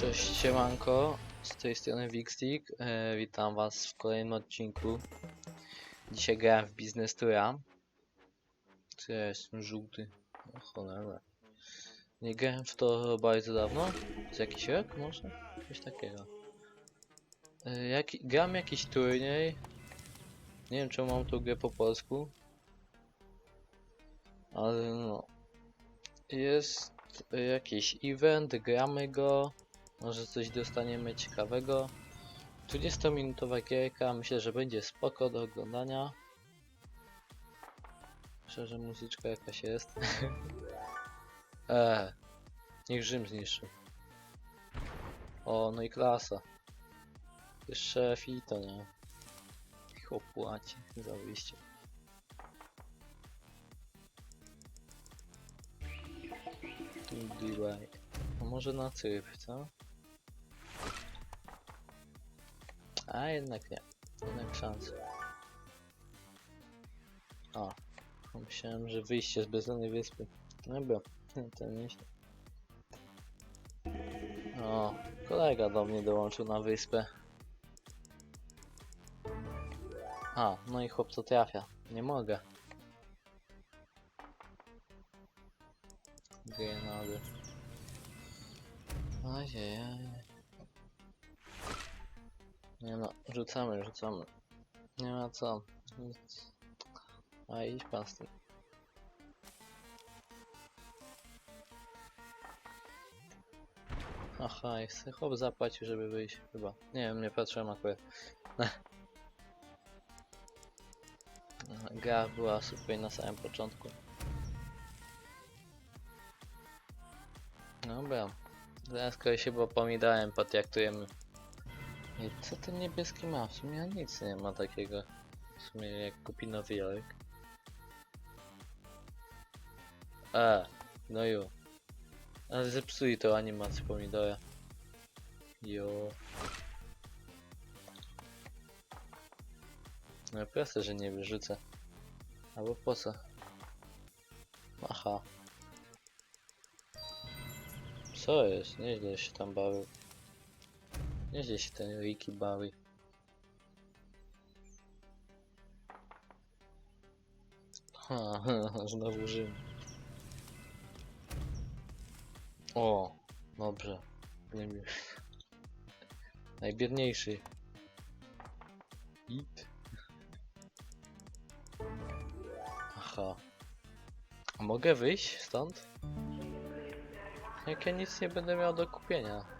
Cześć, siemanko, z tej strony Wixtik, e, witam was w kolejnym odcinku. Dzisiaj grałem w Business Toura. Co ja jestem żółty? O cholera. Nie grałem w to bardzo dawno, z jakiś rok może? Coś takiego. E, jaki, gram jakiś turniej. Nie wiem czemu mam tą grę po polsku. Ale no. Jest jakiś event, gramy go. Może coś dostaniemy ciekawego. 20-minutowa gierka, myślę, że będzie spoko do oglądania. Myślę, że muzyczka jakaś jest. eee, niech Rzym zniszczy. O, no i klasa. Jeszcze fito, nie? Ich opłaci za wyjście. Dubai. A może na Cypr, co? A jednak nie. Jednak szansa. O. Myślałem, że wyjście z bezludnej wyspy. Dobra, to nieźle. O, kolega do mnie dołączył na wyspę. A, no i chłop co trafia. Nie mogę. Grenady. Ojej. Nie no, rzucamy, rzucamy. Nie ma co. Nic. A idź pan z tym. Aha, i chce chłop zapłacił, żeby wyjść, chyba. Nie wiem, nie patrzyłem akurat. Gra była super na samym początku. Dobra. Zaraz kolej się bo pomidałem, co ten niebieski ma? W sumie nic nie ma takiego. W sumie jak kupi Nowy Jork. E, no ju. Ale zepsuli tą animację pomidora. Jo. No proste, że nie wyrzucę. Albo po co? Aha. Co jest? Nieźle się tam bawił. Nieźle się ten Ricky bawi. Ha, znowu Rzym. O, dobrze. Nie wiem. Najbiedniejszy. It. Aha. A mogę wyjść stąd? Jak ja nic nie będę miał do kupienia.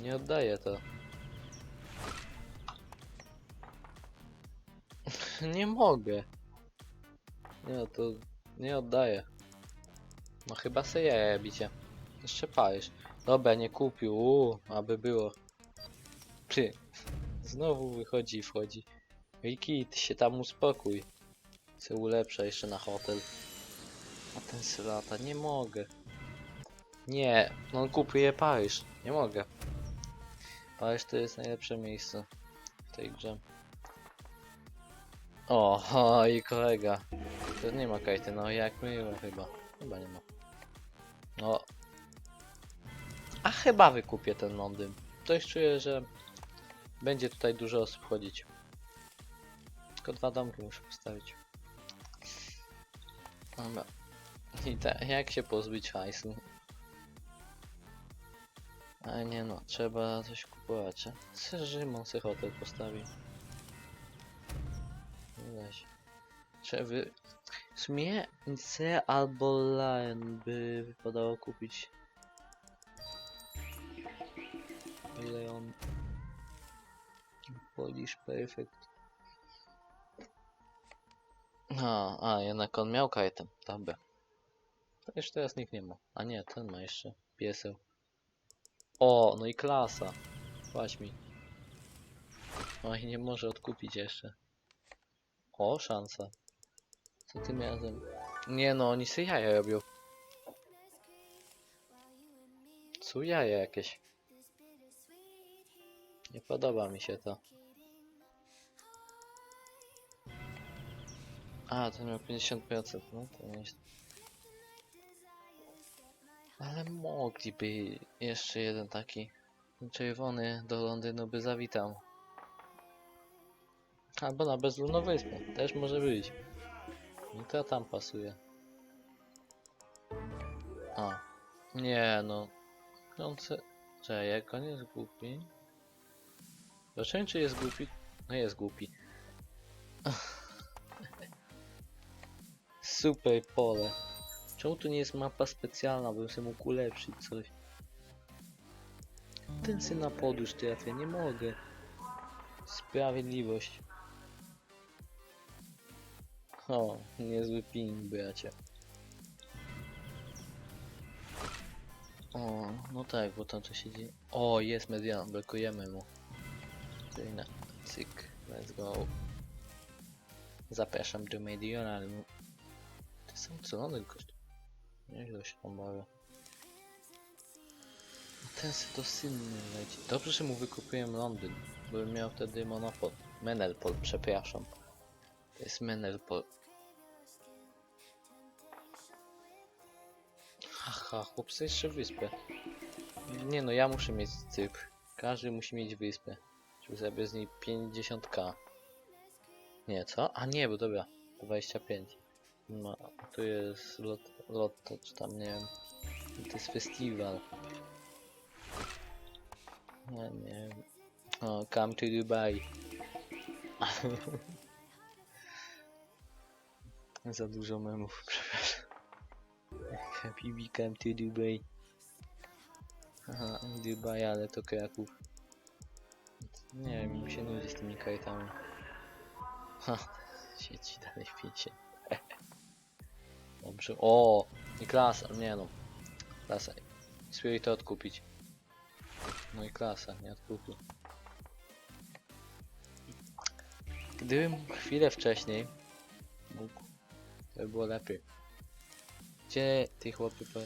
Nie oddaję to. nie mogę. Nie, to nie oddaję. No chyba se jaja bicie. Jeszcze palisz. Dobra, nie kupił. Aby było. Ty. Znowu wychodzi i wchodzi. Wiki, ty się tam uspokój. Chcę ulepsza jeszcze na hotel. A ten se lata, nie mogę. Nie, on kupuje Paryż. Nie mogę. Paryż to jest najlepsze miejsce w tej grze. O, i kolega. To nie ma kajty, no jak miło chyba. Chyba nie ma. No. A chyba wykupię ten Londyn. Coś czuję, że będzie tutaj dużo osób chodzić. Tylko dwa domki muszę postawić. Dobra. I te, jak się pozbyć hajsu? A nie no, trzeba coś kupować. Rzymon se hotel postawi? Weź. Trzeba. W sumie C albo Lion by wypadało kupić. Leon. Polish Perfect. A, a, jednak on miał kajtem. Dobra. To już teraz nikt nie ma. A nie, ten ma jeszcze. Pieseł. O, no i klasa. Płać mi. Oj, nie może odkupić jeszcze. O, szansa. Co tym razem? Nie no, oni sobie jaja robią. Co jaja jakieś? Nie podoba mi się to. A, to miał 50%, no to nieźle. Ale mogliby jeszcze jeden taki czerwony do Londynu by zawitał. Albo na bezludną wyspę. Też może być. I to tam pasuje. A. Nie no. On se... Czekaj, jak on jest głupi? Zobaczymy czy jest głupi. No jest głupi. Super pole. Czemu tu nie jest mapa specjalna, bym sobie mógł ulepszyć coś? Ten syn na podróż trafię, nie mogę. Sprawiedliwość. O, niezły ping, bracie. O, no tak, bo tam co się dzieje. O, jest median, blokujemy mu. Czyli na cyk, let's go. Zapraszam do Medianalu. Ty są celony gość. Nieźle się tam bawię. Ten se to synny leci. Dobrze, że mu wykupiłem Londyn, bo bym miał wtedy monopol. Menelpol, przepraszam. To jest Menelpol. Haha, chłopcy jeszcze wyspę. Nie no, ja muszę mieć Cypr. Każdy musi mieć wyspę. Żeby sobie z niej 50k. Nie, co? A nie, bo dobra. 25. No, tu jest lot, lotto, czy tam nie wiem. To jest festiwal. Ja nie wiem. O, come to Dubai. Za dużo memów, przepraszam. Habibi come to Dubai. Aha, Dubai, ale to Kraków. Nie wiem, mi się nudzi z tymi kartami. Ha, sieci dalej picie. Dobrze. O! I klasa, nie no. Klasa. Spróbuj to odkupić. No i klasa, nie odkupił. Gdybym chwilę wcześniej mógł, to by było lepiej. Gdzie ty chłopie po...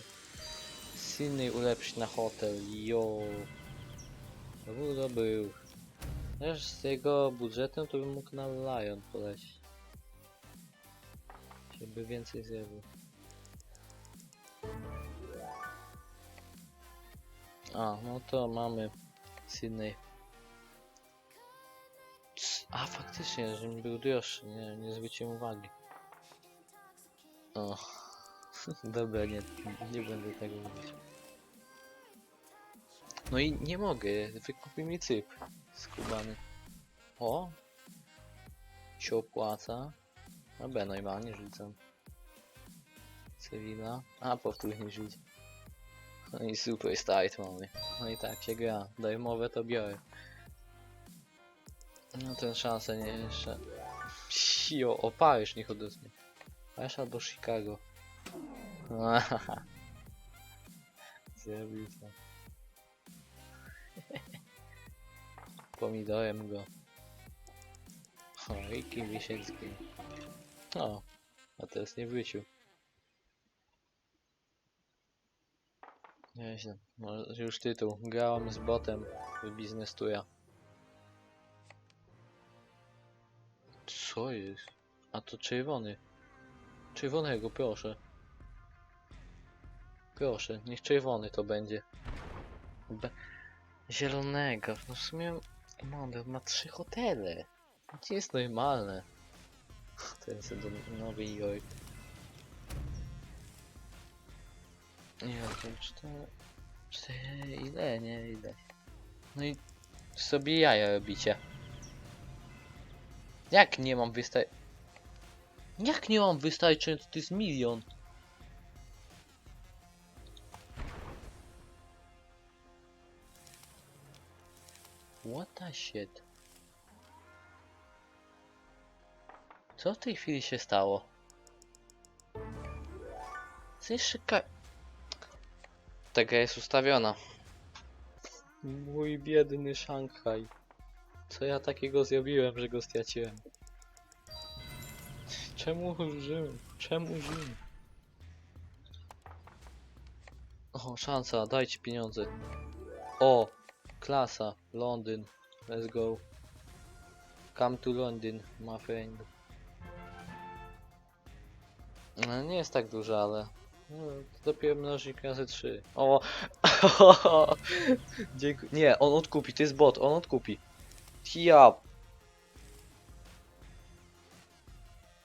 Sydney ulepszyć na hotel, jo. To był, to był. Też z jego budżetem to bym mógł na Lion polecić. Żeby więcej zjadł. A, no to mamy Sydney. A, faktycznie, że mi był droższy, nie, nie zwróciłem uwagi. O, dobra, nie, nie będę tego mówić. No i nie mogę, wykupi mi cyp skubany. O! Się opłaca. No B normalnie rzucam. Sevilla. A, powtórnie rzuć. No i super start mamy. No i tak się gra. Darmowe to biorę. No ten szansę nie jeszcze. Sio, o Paryż niech odezmie. Paryż albo Chicago. Zrobił to. Pomidorem go. O, i Kim Wisiecki. O, a teraz nie wrócił. Nieźle. Może już tytuł. Grałem z botem w Business Tuya. Co jest? A to czerwony. Czerwonego, proszę. Proszę, niech czerwony to będzie. Be Zielonego. No w sumie Mondel ma trzy hotele. To jest normalne. To jest do Nowy Jork. Nie, to cztery... Cztery... Ile? Nie, ile? No i sobie jaja robicie. Jak nie mam wystar... Jak nie mam wystarczająco? To jest milion. What the shit? Co w tej chwili się stało? Jeszcze ka... Ta jest ustawiona. Mój biedny Szanghaj. Co ja takiego zrobiłem, że go straciłem? Czemu Rzym? Czemu Rzym? O, szansa, dajcie pieniądze. O, klasa, Londyn, let's go. Come to London, my friend. No, nie jest tak duża, ale No, to dopiero mnożnik razy 3. O! Dziękuję. Nie, on odkupi, to jest bot, on odkupi. Ja.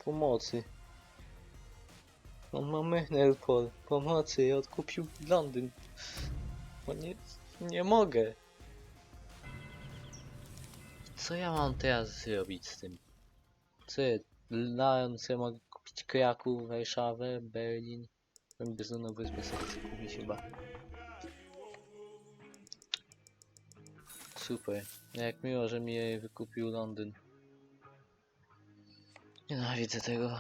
Pomocy. On ma Menelpol. Pomocy, odkupił Londyn. Nie, nie mogę. Co ja mam teraz zrobić z tym? Co Lion sobie mogę kupić Kraków, Warszawę, Berlin. Ten Bezoną wyspę sobie kupić chyba. Super. Jak miło, że mi wykupił Londyn. Nienawidzę tego.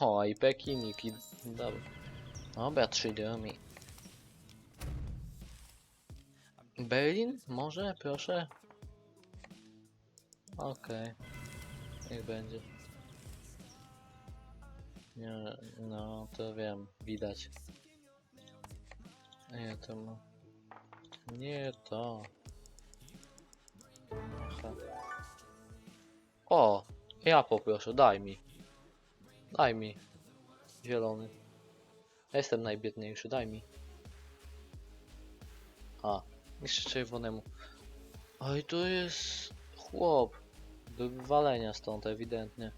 O, i Pekinik i... Dobra. Dobra, trzy domy. Berlin? Może? Proszę? Okej. Niech będzie. Nie, no to wiem, widać. Nie, to. Nie to. Aha. O! Ja poproszę, daj mi. Daj mi. Zielony. Ja jestem najbiedniejszy, daj mi. A, jeszcze czerwonemu. Oj, to jest chłop. Do wywalenia stąd, ewidentnie.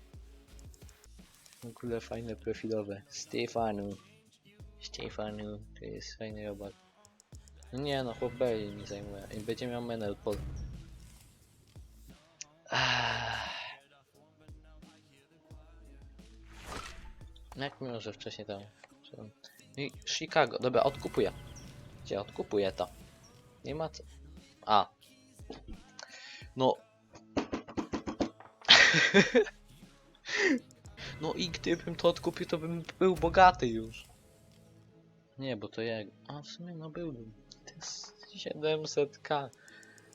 W ogóle fajne profilowe. Stefanu. Stefanu, to jest fajny robak. No nie no, chłop Berlin mi zajmuje. I będzie miał menel. Ach. Jak miło, że wcześniej tam... I Chicago, dobra, odkupuję. Gdzie odkupuję to? Nie ma co... A. No. no i gdybym to odkupił, to bym był bogaty już. Nie, bo to jak... A w sumie no byłbym. To jest 700k.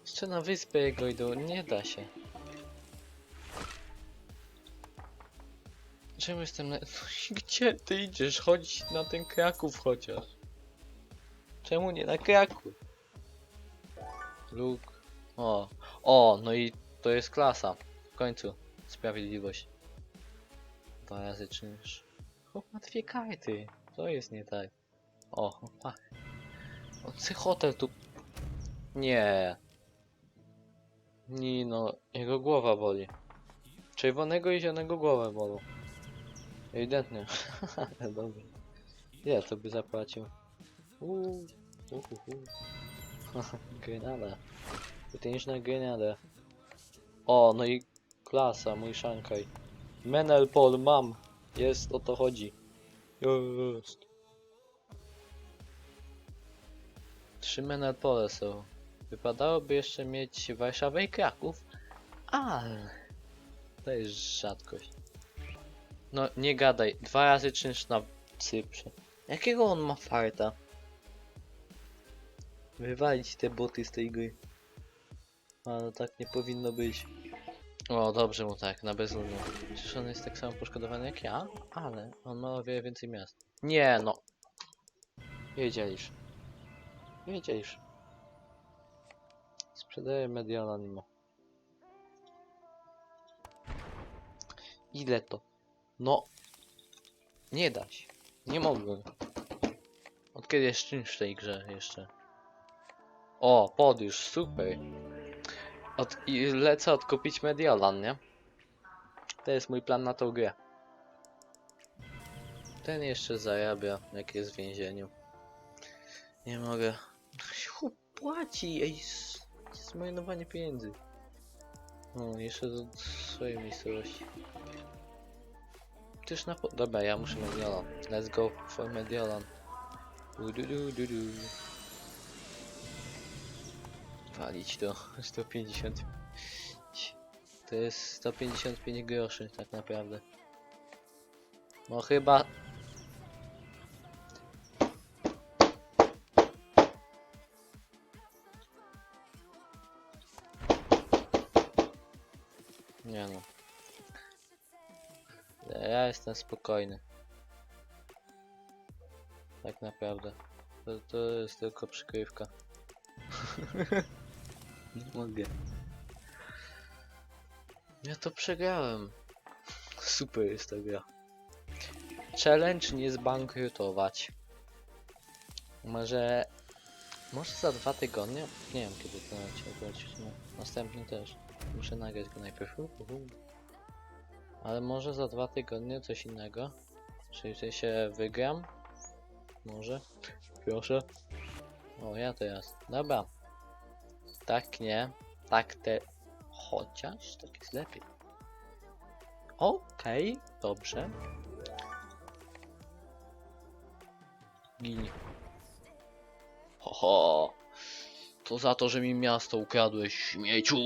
Jeszcze na wyspę jego idą, nie da się. Czemu jestem na... Gdzie ty idziesz? Chodź na ten Kraków chociaż. Czemu nie na Kraków? Luk. O. O, no i to jest klasa. W końcu. Sprawiedliwość. Dwa razy czynsz. Chłop ma dwie karty. To jest nie tak. O, opa. O, ty hotel tu... Nie. Nie no, jego głowa boli. Czerwonego i zielonego głowę bolą. Ewidentnie. Dobra. Ja to by zapłacił. Uuu. Uhuhu. Grenada. Potężna grenada. O, no i klasa, mój Shanghai. Menel Pol mam. Jest, o to chodzi. Jest. Trzy Menel Pole są. Wypadałoby jeszcze mieć Warszawę i Kraków, ale to jest rzadkość. No nie gadaj, dwa razy czynsz na Cyprze. Jakiego on ma farta? Wywalić te boty z tej gry. Ale tak nie powinno być. O, dobrze mu tak, na bezludną. Przecież on jest tak samo poszkodowany jak ja, ale on ma o wiele więcej miast. Nie no. Wiedzielisz. Wiedzielisz. Sprzedaję Mediolan mimo. Ile to? No. Nie da się. Nie mogłem. Od kiedy jest czynsz w tej grze jeszcze? O, podróż, super. Od, I lecę odkupić Mediolan, nie? To jest mój plan na tą grę. Ten jeszcze zarabia, jak jest w więzieniu. Nie mogę. Chłop płaci, ej, zmarnowanie pieniędzy. No, jeszcze do swojej miejscowości. Też na po... Dobra, ja muszę Mediolan. Let's go for Mediolan. Du, du, du, du, du. Walić to. 150. To jest 155 groszy tak naprawdę. No chyba... Nie no. Ja jestem spokojny. Tak naprawdę. To, to jest tylko przykrywka. Nie mogę. Ja to przegrałem. Super jest ta gra. challenge nie zbankrutować. Może... Może za dwa tygodnie? Nie wiem kiedy to lecieć, no. Następny też. Muszę nagrać go najpierw. Uhu. Ale może za dwa tygodnie coś innego. Czyli że się wygram? Może? Proszę. O, ja teraz. Dobra. Tak nie. Tak te... Chociaż tak jest lepiej. Okej, dobrze. Gin. Ho, To za to, że mi miasto ukradłeś, śmieciu!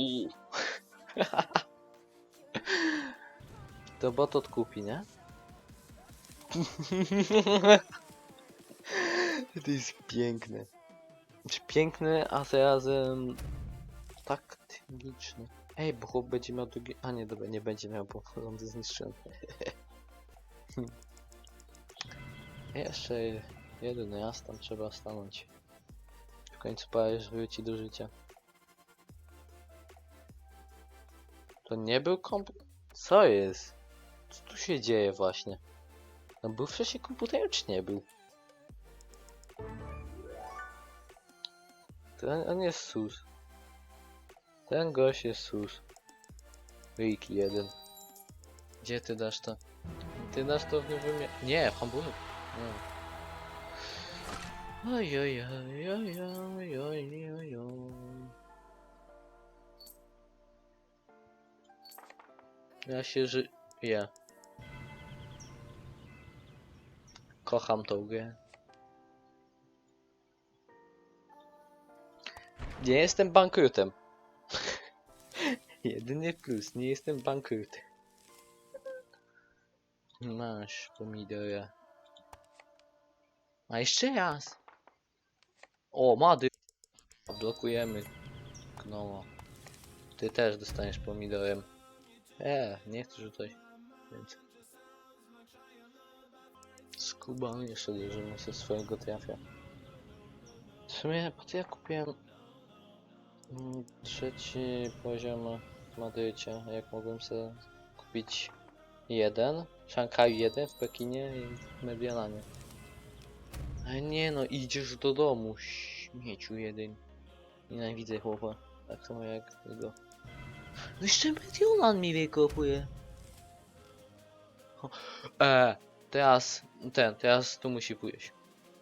to bot odkupi, nie? to jest piękne. Znaczy piękne, a zarazem taktyczny. Ej, bo chłop będzie miał drugi... A nie, dobra, nie będzie miał, bo lądy zniszczyłem. Jeszcze jeden raz tam trzeba stanąć. W końcu Paryż wróci do życia. To nie był komp... Co jest? Co tu się dzieje właśnie? No był wcześniej komputer, czy nie był? Ten, on jest sus. Ten gość jest sus. Rick jeden. Gdzie ty dasz to? Ty dasz to w nowym... Nie, w Hamburgu. Nie. Oj, oj, oj, oj, oj, oj, oj, oj. Ja się żyję. Kocham tą grę. Nie jestem bankrutem. Jedyny plus, nie jestem bankrutem. Masz pomidora. A jeszcze raz. O, mady. Blokujemy. Gnomo. Ty też dostaniesz pomidorem. E, nie chcę rzucać. Więc. Skubany jeszcze bierzemy ze swojego trafia. W sumie, po co ja kupiłem trzeci poziom Madrycie, jak mogłem sobie kupić jeden, Szanghaju jeden, w Pekinie i w Medialanie. Ale nie no, idziesz do domu, śmieciu jeden. Nienawidzę chłopa, tak samo jak jego. No jeszcze Mediolan mi wykopuje. O, E, teraz ten, teraz tu musi pójść.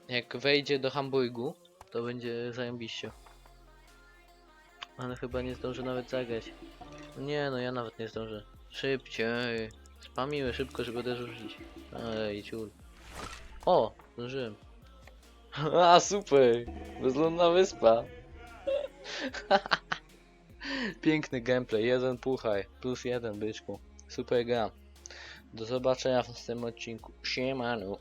Jak wejdzie do Hamburgu, to będzie zajebiście. Ale chyba nie zdąży nawet zagrać. Nie no, ja nawet nie zdążę. Szybciej. Spamiły szybko, żeby odrzucić. Ej, ciul. O, zdążyłem. A, super! Bezludna wyspa. Piękny gameplay, jeden puchaj, plus jeden byczku. Super gra. Do zobaczenia w następnym odcinku. Siemanu.